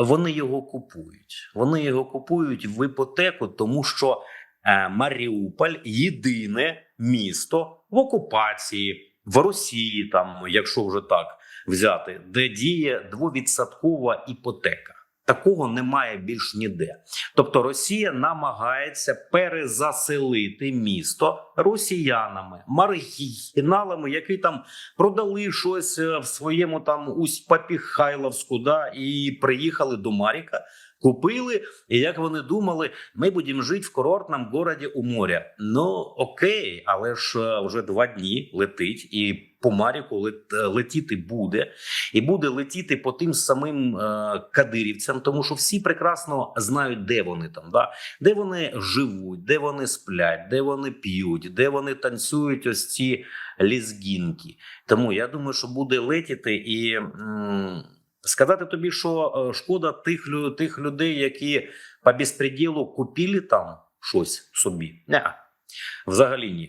вони його купують. Вони його купують в іпотеку, тому що е, Маріуполь єдине місто в окупації в Росії, там, якщо вже так взяти, де діє двовідсоткова іпотека. Такого немає більш ніде. Тобто Росія намагається перезаселити місто росіянами, маргіналами, які там продали щось е, в своєму там усть Папіхайловську, да, і приїхали до Маріка, купили. І як вони думали, ми будемо жити в курортному городі у моря. Ну окей, але ж е, вже два дні летить, і по Маріку е, летіти буде, і буде летіти по тим самим е, кадирівцям, тому що всі прекрасно знають, де вони там, да? де вони живуть, де вони сплять, де вони п'ють, де вони танцюють ось ці лізгінки. Тому я думаю, що буде летіти і. м, Сказати тобі, що е, шкода тих, тих людей, які по безпреділу купили там щось собі. Не, взагалі ні.